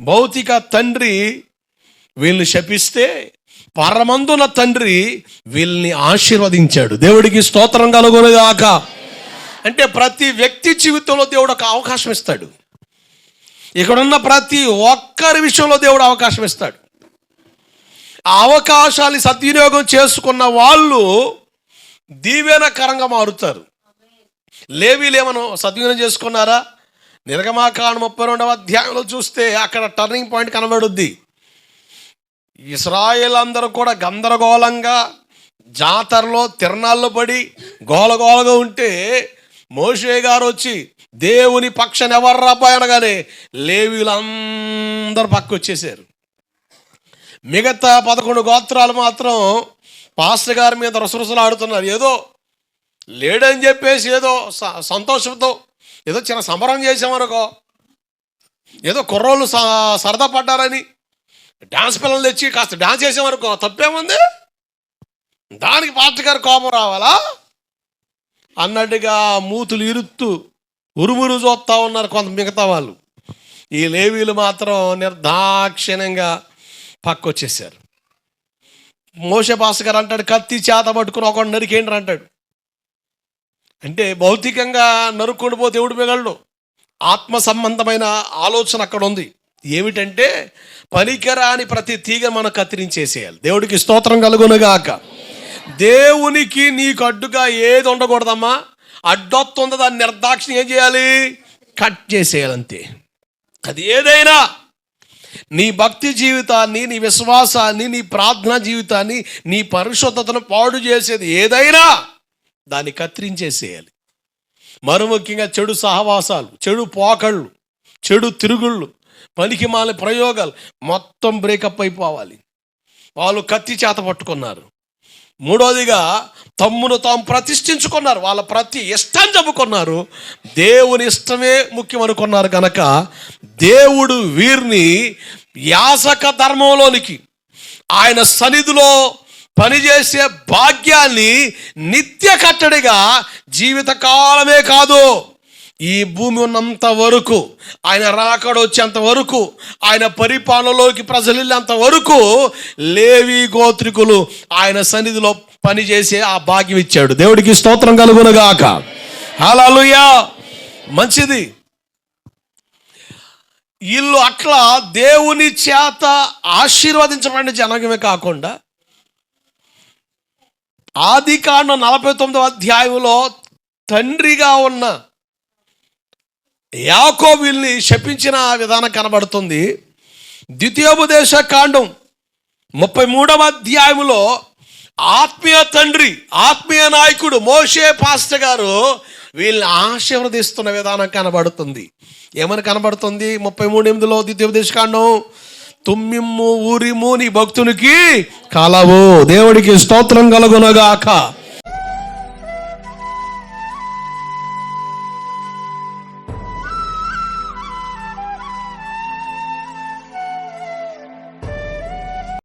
భౌతిక తండ్రి వీళ్ళని శపిస్తే పరమందున తండ్రి వీళ్ళని ఆశీర్వదించాడు. దేవుడికి స్తోత్రం కలుగునుగాక. అంటే ప్రతి వ్యక్తి జీవితంలో దేవుడు ఒక అవకాశం ఇస్తాడు. ఇక్కడున్న ప్రతి ఒక్కరి విషయంలో దేవుడు అవకాశం ఇస్తాడు. ఆ అవకాశాన్ని సద్వినియోగం చేసుకున్న వాళ్ళు దీవెనకరంగా మారుతారు. లేవీలేమను సద్వినియోగం చేసుకున్నారా? నిర్గమాకాండ ముప్పై రెండవ అధ్యాయంలో చూస్తే అక్కడ టర్నింగ్ పాయింట్ కనబడుద్ది. ఇస్రాయేల్ అందరూ కూడా గందరగోళంగా జాతరలో తిరణాల్లో పడి గోలగోలగా ఉంటే మోషే గారు వచ్చి దేవుని పక్షాన్ని ఎవర్రా అనగానే లేవీలందరూ పక్క వచ్చేసారు. మిగతా పదకొండు గోత్రాలు మాత్రం పాస్టర్ గారి మీద రసరసలాడుతున్నారు. ఏదో లేడని చెప్పేసి ఏదో స- సంతోషంతో ఏదో చిన్న సంబరం చేసామనుకో ఏదో కుర్రోళ్ళు స- సరదా పడ్డారని. డాన్స్ పిల్లలు తెచ్చి కాస్త డాన్స్ చేసామనుకో తప్పేముంది? దానికి పాస్టర్ గారు కోపం రావాలా? అన్నట్టుగా మూతులు ఇరుత్తు ఉరుమురు చూస్తా ఉన్నారు కొంత మిగతా వాళ్ళు. ఈ లేవీలు మాత్రం నిర్దాక్షిణ్యంగా పక్కొచ్చేసారు మోసే పాస్ గారు అంటాడు కత్తి చేత పట్టుకుని ఒకడు నరికేంటి అంటాడు అంటే భౌతికంగా నరుక్కొని పోతే దేవుడు మిగలడు. ఆత్మ సంబంధమైన ఆలోచన అక్కడ ఉంది. ఏమిటంటే పనికిరాని ప్రతి తీగ మనం కత్తిరించేసేయాలి. దేవుడికి స్తోత్రం కలుగునుగాక. దేవునికి నీకు అడ్డుగా ఏది ఉండకూడదమ్మా? అడ్డొత్తుందో దాన్ని నిర్దాక్షిణ్యం ఏం చేయాలి? కట్ చేసేయాలి అంతే అది ఏదైనా నీ భక్తి జీవితాన్ని నీ విశ్వాసాన్ని నీ ప్రార్థనా జీవితాన్ని నీ పరిశుద్ధతను పాడు చేసేది ఏదైనా దాన్ని కత్తిరించేసేయాలి. మరో ముఖ్యంగా చెడు సహవాసాలు చెడు పోకళ్ళు చెడు తిరుగుళ్ళు పనికి మాలి ప్రయోగాలు మొత్తం బ్రేకప్ అయిపోవాలి. వాళ్ళు కత్తి చేత పట్టుకున్నారు. మూడోదిగా తమ్మును తాము ప్రతిష్ఠించుకున్నారు. వాళ్ళ ప్రతి ఇష్టం చెప్పుకున్నారు. దేవుని ఇష్టమే ముఖ్యం అనుకున్నారు కనుక దేవుడు వీరిని యాసక ధర్మంలోనికి ఆయన సన్నిధిలో పనిచేసే భాగ్యాన్ని నిత్య కట్టడిగా జీవితకాలమే కాదు ఈ భూమి ఉన్నంత వరకు ఆయన రాకడ వచ్చేంత వరకు ఆయన పరిపాలనలోకి ప్రజలు వెళ్ళేంత వరకు లేవి గోత్రికులు ఆయన సన్నిధిలో పనిచేసే ఆ భాగ్యం ఇచ్చాడు. దేవుడికి స్తోత్రం కలుగునుగాక. హల్లెలూయా! మంచిది. వీళ్ళు అట్లా దేవుని చేత ఆశీర్వదించబడిన జనగమే కాకుండా ఆది కాండ నలభై తొమ్మిదవ అధ్యాయంలో తండ్రిగా ఉన్న యాకోబిల్ని శపించిన విధానం కనబడుతుంది. ద్వితీయోపదేశ కాండం ముప్పై మూడవ అధ్యాయంలో ఆత్మీయ తండ్రి ఆత్మీయ నాయకుడు మోషే పాస్టర్ గారు వీళ్ళని ఆశీర్వదిస్తున్న విధానం కనబడుతుంది. ఏమని కనబడుతుంది? ముప్పై మూడు ఎనిమిదిలో ద్వితీయోపదేశ కాండం తుమ్మిమ్ము ఊరిము నీ భక్తునికి కలవు. దేవుడికి స్తోత్రం కలుగునగాక.